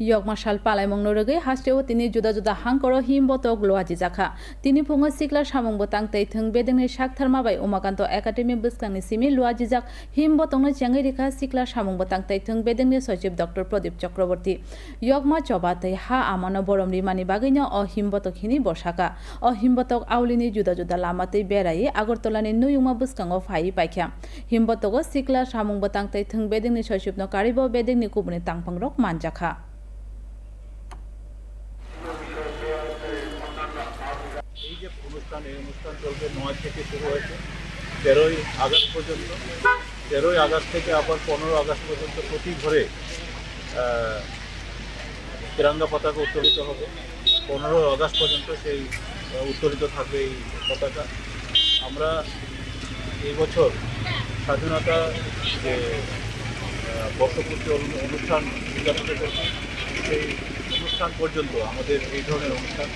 yokma shal palai mong no rege hasteo tini juda juda hangkoro himbotok loaji jakha tini phungo sikla samung botang tei thung bedengni sak tharma bai umakanto academy buskangni simi loaji jak himbotong no changai rikha sikla samung botang tei thung bedengni সচিব doctor Pradip Chakraborty ইয়গমা চবা তৈ হা আমানো বরম রিমানি বাগৈনো অ হিমবতক হিনি বসাকা অ হিমবতক আউলিনি জুদা জুদা লামাতৈ বেড়াই আগরতলানি নুয়ুমা বুসকাঙ্গ phi পাইখ্যা হিমবতক সিকলা সামুং বতাং তৈ থং বেদিংনি সচিবনো Karib বেদিংনি কুবনি তাংফাং rock মানজাখা যে অনুষ্ঠান, এই অনুষ্ঠান চলবে নয় থেকে শুরু হয়েছে, তেরোই আগস্ট পর্যন্ত। তেরোই আগস্ট থেকে আবার পনেরো আগস্ট পর্যন্ত প্রতি ঘরে তিরঙ্গা পতাকা উত্তোলিত হবে। পনেরো আগস্ট পর্যন্ত সেই উত্তোলিত থাকবে এই পতাকা। আমরা এই বছর স্বাধীনতা যে বর্ষপূর্তি অনুষ্ঠান উদযাপিত করছি, সেই অনুষ্ঠান পর্যন্ত আমাদের এই ধরনের অনুষ্ঠান।